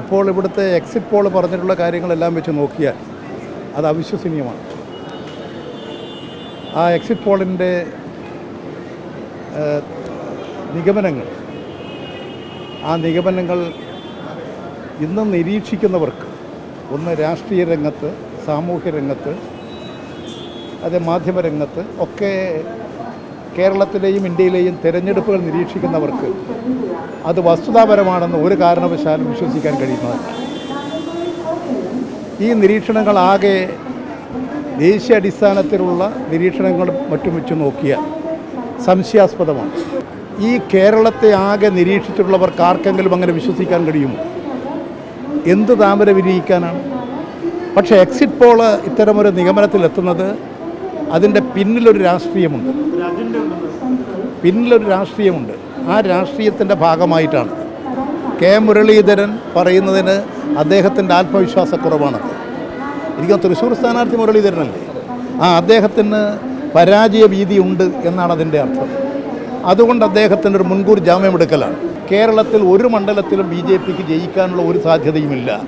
ഇപ്പോൾ ഇവിടുത്തെ exit poll പറഞ്ഞിട്ടുള്ള കാര്യങ്ങളെല്ലാം വെച്ച് നോക്കിയാൽ അത് അവിശ്വസനീയമാണ്. ആ എക്സിറ്റ് പോളിന്റെ നിഗമനങ്ങൾ ആ നിഗമനങ്ങൾ ഇന്നും നിരീക്ഷിക്കുന്നവർക്ക് ഒന്ന് രാഷ്ട്രീയ രംഗത്ത് സാമൂഹ്യ രംഗത്ത് അതേ മാധ്യമരംഗത്ത് ഒക്കെ കേരളത്തിലെയും ഇന്ത്യയിലെയും തിരഞ്ഞെടുപ്പുകൾ നിരീക്ഷിക്കുന്നവർക്ക് അത് വസ്തുതാപരമാണെന്ന് ഒരു കാരണവശാലും വിശ്വസിക്കാൻ കഴിയുന്നത്. ഈ നിരീക്ഷണങ്ങളാകെ ദേശീയ അടിസ്ഥാനത്തിലുള്ള നിരീക്ഷണങ്ങളും മറ്റും വെച്ച് നോക്കിയാൽ സംശയാസ്പദമാണ്. ഈ കേരളത്തെ ആകെ നിരീക്ഷിച്ചിട്ടുള്ളവർക്ക് ആർക്കെങ്കിലും അങ്ങനെ വിശ്വസിക്കാൻ കഴിയുമോ? എന്ത് താമര വിരിയിക്കാനാണ് പക്ഷേ എക്സിറ്റ് പോൾ ഇത്തരമൊരു നിഗമനത്തിലെത്തുന്നത് അതിന്റെ പിന്നിലൊരു രാഷ്ട്രീയമുണ്ട്. പിന്നിലൊരു രാഷ്ട്രീയമുണ്ട്. ആ രാഷ്ട്രീയത്തിന്റെ ഭാഗമായിട്ടാണ്. കെ മുരളീധരൻ പറയുന്നതിന് അദ്ദേഹത്തിന്റെ ആത്മവിശ്വാസക്കുറവാണത് എനിക്ക് തൃശ്ശൂർ സ്ഥാനാർത്ഥി മുരളീധരനല്ലേ? ആ അദ്ദേഹത്തിന് പരാജയ ഭീതി ഉണ്ട് എന്നാണ് അതിന്റെ അർത്ഥം. അതുകൊണ്ട് അദ്ദേഹത്തിന്റെ ഒരു മുൻകൂർ ജാമ്യമെടുക്കലാണ്. കേരളത്തിൽ ഒരു മണ്ഡലത്തിലും ബി ജെ പിക്ക് ജയിക്കാനുള്ള ഒരു സാധ്യതയുമില്ല.